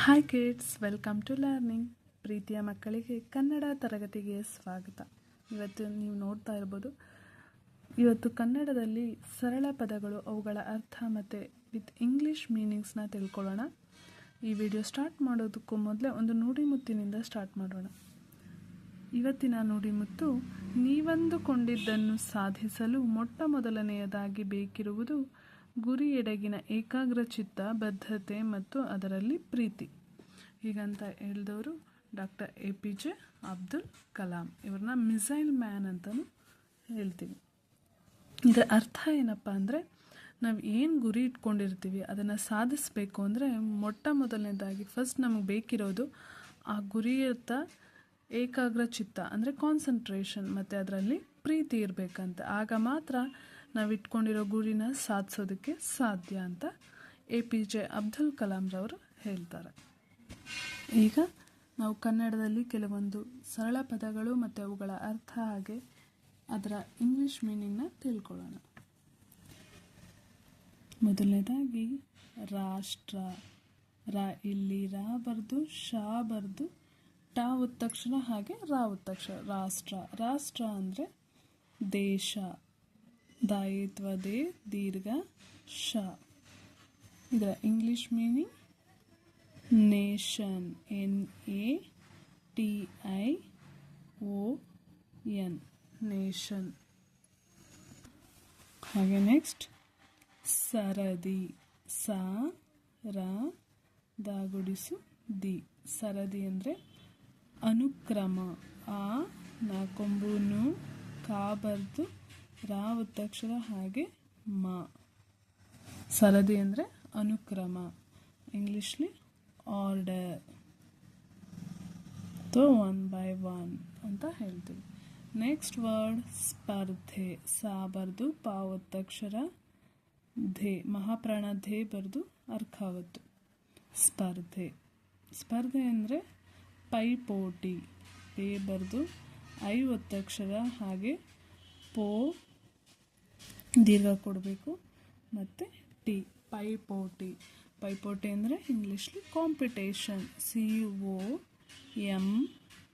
Hi kids welcome to learning ಪ್ರೀತಿಯ ಮಕ್ಕಳಿಗೆ ಕನ್ನಡ ತರಗತಿಗೆ ಸ್ವಾಗತ. ಇವತ್ತು ನೀವು ನೋಡ್ತಾ ಇರ್ಬೋದು, ಇವತ್ತು ಕನ್ನಡದಲ್ಲಿ ಸರಳ ಪದಗಳು, ಅವುಗಳ ಅರ್ಥ ಮತ್ತು ವಿತ್ ಇಂಗ್ಲೀಷ್ ಮೀನಿಂಗ್ಸ್ನ ತಿಳ್ಕೊಳ್ಳೋಣ. ಈ ವಿಡಿಯೋ ಸ್ಟಾರ್ಟ್ ಮಾಡೋದಕ್ಕೂ ಮೊದಲೇ ಒಂದು ನುಡಿಮುತ್ತಿನಿಂದ ಸ್ಟಾರ್ಟ್ ಮಾಡೋಣ. ಇವತ್ತಿನ ನುಡಿಮುತ್ತು ನೀವಂದುಕೊಂಡಿದ್ದನ್ನು ಸಾಧಿಸಲು ಮೊಟ್ಟ ಮೊದಲನೆಯದಾಗಿ ಬೇಕಿರುವುದು ಗುರಿಯೆಡೆಗಿನ ಏಕಾಗ್ರಚಿತ್ತ, ಬದ್ಧತೆ ಮತ್ತು ಅದರಲ್ಲಿ ಪ್ರೀತಿ. ಹೀಗಂತ ಹೇಳಿದವರು doctor A P J Abdul Kalam. ಇವ್ರನ್ನ ಮಿಸೈಲ್ ಮ್ಯಾನ್ ಅಂತಲೂ ಹೇಳ್ತೀವಿ. ಇದರ ಅರ್ಥ ಏನಪ್ಪ ಅಂದರೆ, ನಾವು ಏನು ಗುರಿ ಇಟ್ಕೊಂಡಿರ್ತೀವಿ, ಅದನ್ನು ಸಾಧಿಸಬೇಕು ಅಂದರೆ ಮೊಟ್ಟ ಮೊದಲನೇದಾಗಿ ಫಸ್ಟ್ ನಮಗೆ ಬೇಕಿರೋದು ಆ ಗುರಿಯತ್ತ ಏಕಾಗ್ರ ಚಿತ್ತ ಅಂದರೆ ಕಾನ್ಸಂಟ್ರೇಷನ್ ಮತ್ತು ಅದರಲ್ಲಿ ಪ್ರೀತಿ ಇರಬೇಕಂತ. ಆಗ ಮಾತ್ರ ನಾವು ಇಟ್ಕೊಂಡಿರೋ ಗುರಿನ ಸಾಧಿಸೋದಕ್ಕೆ ಸಾಧ್ಯ ಅಂತ ಎ ಪಿ ಜೆ ಅಬ್ದುಲ್ ಕಲಾಂರವರು ಹೇಳ್ತಾರೆ. ಈಗ ನಾವು ಕನ್ನಡದಲ್ಲಿ ಕೆಲವೊಂದು ಸರಳ ಪದಗಳು ಮತ್ತು ಅವುಗಳ ಅರ್ಥ ಹಾಗೆ ಅದರ ಇಂಗ್ಲಿಷ್ ಮೀನಿಂಗ್ನ ತಿಳ್ಕೊಳ್ಳೋಣ. ಮೊದಲನೇದಾಗಿ, ರಾಷ್ಟ್ರ, ರಾ ಇಲ್ಲಿ ರಾ ಬರೆದು ಶಾ ಬರೆದು, ಟಾ ಒತ್ತಕ್ಷರ ಹಾಗೆ ರಾ ಒತ್ತಕ್ಷರ ರಾಷ್ಟ್ರ ರಾಷ್ಟ್ರ ಅಂದರೆ ದೇಶ. ದಾಯಿತ್ವ ದೇ ದೀರ್ಘ ಶ ಇದರ English meaning nation N A T I O N nation ಹಾಗೆ ನೆಕ್ಸ್ಟ್ ಸರದಿ ಸ ರ ದಾಗುಡಿಸು ದಿ ಸರದಿ ಅಂದರೆ ಅನುಕ್ರಮ. ಆ ನಾಕೊಂಬುನು ಕಾ ಬರ್ದು ರಾ ಒತ್ತಕ್ಷರ ಹಾಗೆ ಮ. ಸರದಿ ಅಂದರೆ ಅನುಕ್ರಮ. ಇಂಗ್ಲೀಷ್ಲಿ ಆರ್ಡರ್ ತೋ ಒನ್ ಬೈ ಒನ್ ಅಂತ ಹೇಳ್ತೀವಿ. ನೆಕ್ಸ್ಟ್ ವರ್ಡ್ ಸ್ಪರ್ಧೆ. ಸಾ ಬರ್ದು ಪಾ ಒತ್ತಕ್ಷರ ಧೇ. ಮಹಾಪ್ರಾಣ, ಧೇ ಬರೆದು ಅರ್ಕಾವತ್ತು. ಸ್ಪರ್ಧೆ. ಸ್ಪರ್ಧೆ ಅಂದರೆ ಪೈಪೋಟಿ. ಪೇ ಬರೆದು ಐ ಒತ್ತಕ್ಷರ ಹಾಗೆ ಪೋ ದೀರ್ಘ ಕೊಡಬೇಕು. ಮತ್ತು ಟಿ ಪೈಪೋಟಿ. ಪೈಪೋಟಿ ಅಂದರೆ ಇಂಗ್ಲೀಷ್ಲಿ competition. C O M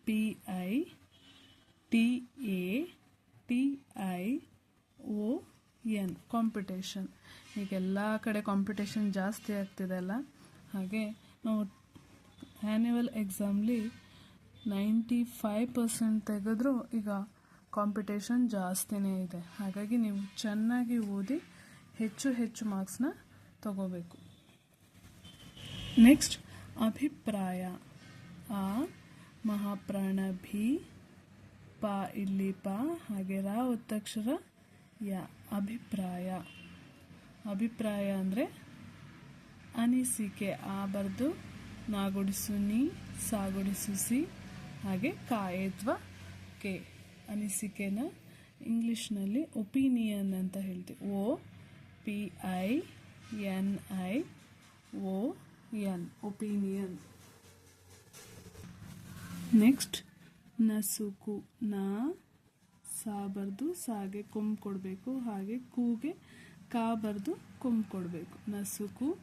P E T I T I O N competition ಈಗ ಎಲ್ಲ ಕಡೆ ಕಾಂಪಿಟೇಷನ್ ಜಾಸ್ತಿ ಆಗ್ತಿದೆ ಅಲ್ಲ? ಹಾಗೆ ನಾವು ಆ್ಯನ್ಯುವಲ್ ಎಕ್ಸಾಮ್ಲಿ ನೈಂಟಿ ಫೈವ್ ಪರ್ಸೆಂಟ್ ತೆಗೆದ್ರೂ ಈಗ ಕಾಂಪಿಟೇಷನ್ ಜಾಸ್ತಿನೇ ಇದೆ. ಹಾಗಾಗಿ ನೀವು ಚೆನ್ನಾಗಿ ಓದಿ ಹೆಚ್ಚು ಹೆಚ್ಚು ಮಾರ್ಕ್ಸ್ನ ತಗೋಬೇಕು. ನೆಕ್ಸ್ಟ್ ಅಭಿಪ್ರಾಯ. ಆ ಮಹಾಪ್ರಾಣ ಭಿ ಪ, ಇಲ್ಲಿ, ಪ, ಹಾಗೆ ರಾ ಒತ್ತಕ್ಷರ, ಯ, ಅಭಿಪ್ರಾಯ. ಅಭಿಪ್ರಾಯ ಅಂದರೆ ಅನಿಸಿಕೆ ಆ ಬರೆದು ನಾಗುಡಿಸು ನೀ, ಸಾಗುಡಿಸು ಸಿ, ಹಾಗೆ ಕಾಯತ್ವ ಕೆ. ಅನಿಸಿಕೆನ ಇಂಗ್ಲೀಷ್ನಲ್ಲಿ ಒಪಿನಿಯನ್ ಅಂತ ಹೇಳ್ತೀವಿ. O P, I, N, I O N, opinion. Next, ನಸುಕು, ನಾ ಸಾ ಬರ್ದು ಸಾಗೆ ಕೊಂಬ್ ಕೊಡಬೇಕು, ಹಾಗೆ ಕೂಗೆ ಕಾ ಬರ್ದು ಕೊಂಬ್ ಕೊಡಬೇಕು. ನಸುಕು,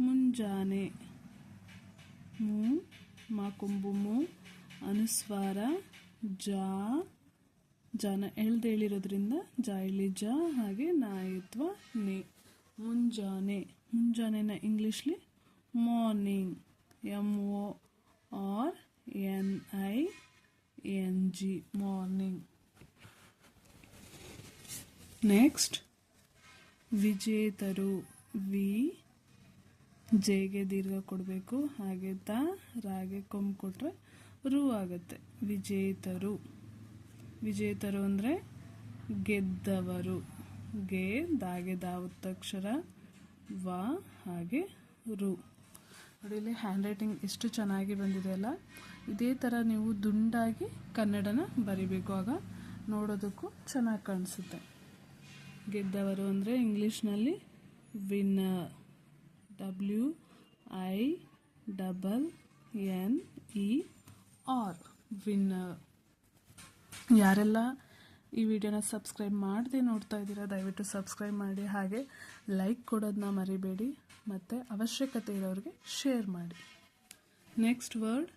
ಮುಂಜಾನೆ, ಮೂ, ಮಾ, ಕೊಂಬು, ಮೂ, ಅನುಸ್ವಾರ, ಜಾ ಜನ ಎಳ್ದೇಳಿರೋದ್ರಿಂದ ಜಾ ಇಲ್ಲಿ ಜ, ಹಾಗೆ ನಾಯತ್ವ ನೇ. ಮುಂಜಾನೆ. ಮುಂಜಾನೆನ ಇಂಗ್ಲೀಷ್ಲಿ morning M O R N I N G morning next ವಿಜೇತರು. ವಿ. ಜೆಗೆ ದೀರ್ಘ ಕೊಡಬೇಕು. ಹಾಗೆ ತ, ರಾಗೆ ಕೊಂಬ್ ಕೊಟ್ರೆ ರು ಆಗುತ್ತೆ. ವಿಜೇತರು. ವಿಜೇತರು ಅಂದರೆ ಗೆದ್ದವರು. ಗೆ ದಾಗೆ ದಾವತ್ತಕ್ಷರ ವ ಹಾಗೆ ರು. ನೋಡಿ ಇಲ್ಲಿ ಹ್ಯಾಂಡ್ ರೈಟಿಂಗ್ ಎಷ್ಟು ಚೆನ್ನಾಗಿ ಬಂದಿದೆ ಅಲ್ಲ? ಇದೇ ಥರ ನೀವು ದುಂಡಾಗಿ ಕನ್ನಡನ ಬರಿಬೇಕು. ಆಗ ನೋಡೋದಕ್ಕೂ ಚೆನ್ನಾಗಿ ಕಾಣಿಸುತ್ತೆ. ಗೆದ್ದವರು ಅಂದರೆ ಇಂಗ್ಲೀಷ್ನಲ್ಲಿ winner W I double N E R winner. ಯಾರೆಲ್ಲ ಈ ವಿಡಿಯೋನ ಸಬ್ಸ್ಕ್ರೈಬ್ ಮಾಡದೆ ನೋಡ್ತಾ ಇದ್ದೀರಾ, ದಯವಿಟ್ಟು ಸಬ್ಸ್ಕ್ರೈಬ್ ಮಾಡಿ. ಹಾಗೆ ಲೈಕ್ ಕೊಡೋದನ್ನ ಮರಿಬೇಡಿ, ಮತ್ತು ಅವಶ್ಯಕತೆ ಇರೋರಿಗೆ ಶೇರ್ ಮಾಡಿ. ನೆಕ್ಸ್ಟ್ ವರ್ಡ್,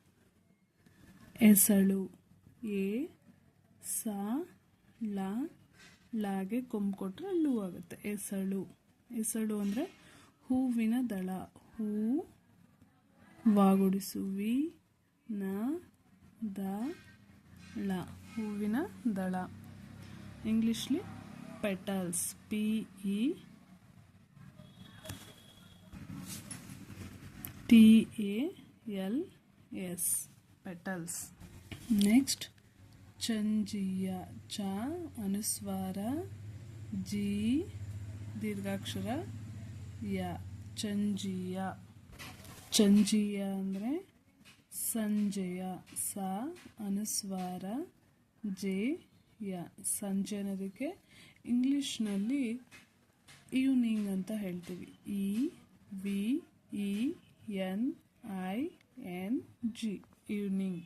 ಎಸಳು. ಎ, ಸ, ಲ, ಲಾಗೆ ಕೊಂಬು ಕೊಟ್ಟರೆ ಲು ಆಗುತ್ತೆ. ಎಸಳು. ಎಸಳು ಅಂದರೆ ಹೂವಿನ ದಳ. ಹೂ, ವಾಗುಡಿಸುವಿ, ನ, ದ, ಳ. ಹೂವಿನ ದಳ. ಇಂಗ್ಲೀಷ್ಲಿ petals P E T A L S petals next ಚಂಜೀಯ ಚ ಅನುಸ್ವಾರ ಜಿ ದೀರ್ಘಾಕ್ಷರ ಯ ಚಂಜಿಯ ಚಂಜಿಯ ಅಂದರೆ ಸಂಜೆಯ, ಸ, ಅನುಸ್ವಾರ ಜೆ ಯ ಸಂಜೆ ಅನ್ನೋದಕ್ಕೆ ಇಂಗ್ಲೀಷ್ನಲ್ಲಿ ಈವ್ನಿಂಗ್ ಅಂತ ಹೇಳ್ತೀವಿ. E V E N I N G evening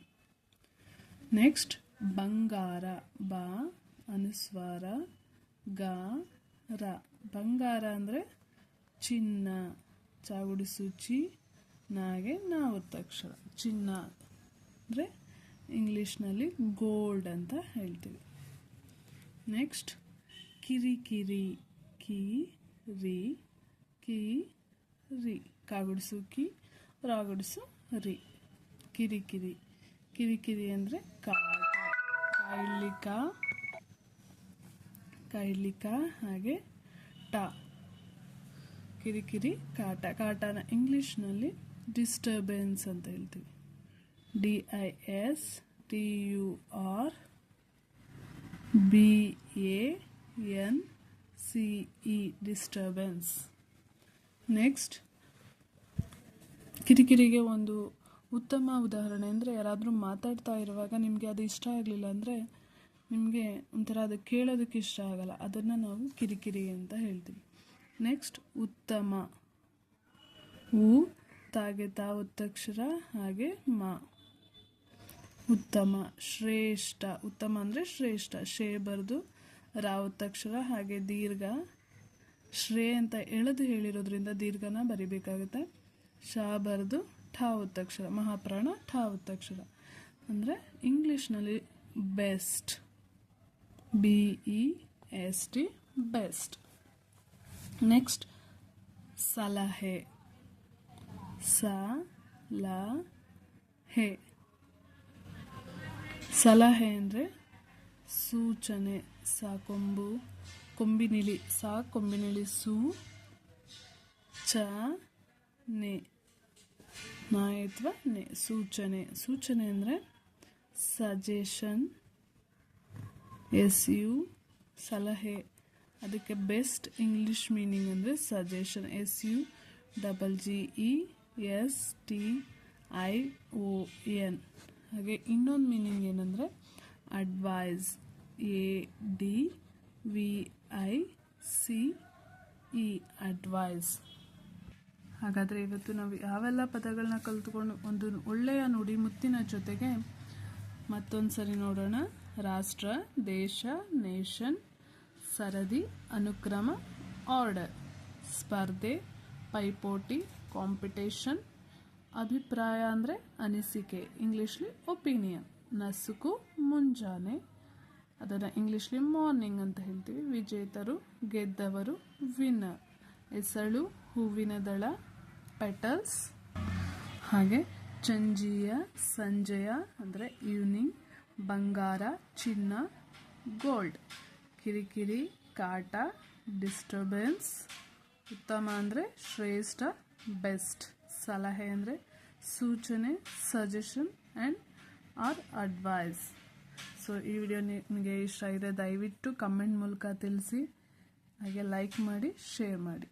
next ಬಂಗಾರ, ಬ, ಅನುಸ್ವಾರ, ಗ, ರ. ಬಂಗಾರ ಅಂದರೆ ಚಿನ್ನ ಚಾವುಡಿ ಸೂಚಿ ನಾಗೆ ಒತ್ತಕ್ಷರ ಚಿನ್ನ ಅಂದರೆ ಇಂಗ್ಲೀಷ್ನಲ್ಲಿ ಗೋಲ್ಡ್ ಅಂತ ಹೇಳ್ತೀವಿ. ನೆಕ್ಸ್ಟ್ ಕಿರಿಕಿರಿ ಕಿ ರಿ ಕಿ ರಿ ಕಾಗುಡಿಸು ಕಿ, ರಾಗುಡಿಸು ರಿ. ಕಿರಿಕಿರಿ ಕಿರಿಕಿರಿ ಅಂದರೆ ಕಾಟ ಕಾಯಿಲಿಕ, ಕಾಯ್ಲಿಕ ಹಾಗೆ ಟ. ಕಿರಿಕಿರಿ ಕಾಟ. ಕಾಟನ ಇಂಗ್ಲೀಷ್ನಲ್ಲಿ ಡಿಸ್ಟರ್ಬೆನ್ಸ್ ಅಂತ ಹೇಳ್ತೀವಿ. D I S T U R B A N C E disturbance next ಕಿರಿಕಿರಿಗೆ ಒಂದು ಉತ್ತಮ ಉದಾಹರಣೆ ಅಂದರೆ ಯಾರಾದರೂ ಮಾತಾಡ್ತಾ ಇರುವಾಗ ನಿಮಗೆ ಅದು ಇಷ್ಟ ಆಗಲಿಲ್ಲ ಅಂದರೆ ನಿಮಗೆ ಒಂಥರ ಅದು ಕೇಳೋದಕ್ಕೆ ಇಷ್ಟ ಆಗಲ್ಲ. ಅದನ್ನು ನಾವು ಕಿರಿಕಿರಿ ಅಂತ ಹೇಳ್ತೀವಿ. ನೆಕ್ಸ್ಟ್ ಉತ್ತಮ. ಉ, ತಾಗೆ ತಾ ಒತ್ತಕ್ಷರ ಹಾಗೆ ಮಾ. ಉತ್ತಮ, ಶ್ರೇಷ್ಠ, ಉತ್ತಮ ಅಂದರೆ ಶ್ರೇಷ್ಠ. ಶೇ ಬರೆದು, ರಾ ಒತ್ತಕ್ಷರ ಹಾಗೆ ದೀರ್ಘ, ಶ್ರೇ ಅಂತ ಎಳೆದು ಹೇಳಿರೋದ್ರಿಂದ ದೀರ್ಘನ ಬರಿಬೇಕಾಗುತ್ತೆ. ಶಾ ಬರೆದು, ಠಾ ಮಹಾಪ್ರಾಣ ಠಾ ಒತ್ತಕ್ಷರ ಅಂದರೆ ಇಂಗ್ಲೀಷ್ನಲ್ಲಿ best B E S T best. Next, ಸಲಹೆ ಸ ಲ ಹೆ ಸಲಹೆ ಅಂದರೆ ಸೂಚನೆ ಸಾ ಕೊಂಬು ಕೊಂಬಿನಿಳಿ ಸಾ ಕೊಂಬಿನಿಳಿ ಸೂ, ಚ, ನೆ, ನಾಯತ್ವ, ನೆ, ಸೂಚನೆ. ಸೂಚನೆ ಅಂದರೆ ಸಜೆಷನ್ ಎಸ್ ಯು ಸಲಹೆ. ಅದಕ್ಕೆ ಬೆಸ್ಟ್ ಇಂಗ್ಲಿಷ್ ಮೀನಿಂಗ್ ಅಂದರೆ suggestion S U double G E S T I O N ಹಾಗೆ ಇನ್ನೊಂದು ಮೀನಿಂಗ್ ಏನಂದರೆ advice A D V I C E advice ಹಾಗಾದರೆ ಇವತ್ತು ನಾವು ಯಾವೆಲ್ಲ ಪದಗಳನ್ನ ಕಲಿತ್ಕೊಂಡು ಒಂದು ಒಳ್ಳೆಯ ನುಡಿಮುತ್ತಿನ ಜೊತೆಗೆ ಮತ್ತೊಂದು ಸರಿ ನೋಡೋಣ. ರಾಷ್ಟ್ರ, ದೇಶ, ನೇಷನ್, ಸರದಿ, ಅನುಕ್ರಮ ಆರ್ಡರ್ ಸ್ಪರ್ಧೆ, ಪೈಪೋಟಿ ಕಾಂಪಿಟೇಷನ್ ಅಭಿಪ್ರಾಯ ಅಂದರೆ ಅನಿಸಿಕೆ, ಇಂಗ್ಲೀಷ್ಲಿ ಒಪಿನಿಯನ್. ನಸುಕು ಮುಂಜಾನೆ. ಅದನ್ನು ಇಂಗ್ಲೀಷ್ಲಿ ಮಾರ್ನಿಂಗ್ ಅಂತ ಹೇಳ್ತೀವಿ. ವಿಜೇತರು, ಗೆದ್ದವರು, ವಿನ್ನರ್. ಎಸಳು ಹೂವಿನ ದಳ, ಪೆಟಲ್ಸ್. ಹಾಗೆ ಚಂಜಿಯ, ಸಂಜೆಯ ಅಂದರೆ ಈವ್ನಿಂಗ್. ಬಂಗಾರ, ಚಿನ್ನ, ಗೋಲ್ಡ್. ಕಿರಿಕಿರಿ, ಕಾಟ, ಡಿಸ್ಟರ್ಬೆನ್ಸ್. ಉತ್ತಮ ಅಂದರೆ ಶ್ರೇಷ್ಠ, ಬೆಸ್ಟ್. ಸಲಹೆ ಅಂದರೆ ಸೂಚನೆ suggestion and or advice so ಈ ವಿಡಿಯೋ ನಿಮಗೆ ಇಷ್ಟ ಇದೆ ದಯವಿಟ್ಟು ಕಮೆಂಟ್ ಮೂಲಕ ತಿಳಿಸಿ, ಹಾಗೆ ಲೈಕ್ ಮಾಡಿ ಶೇರ್ ಮಾಡಿ.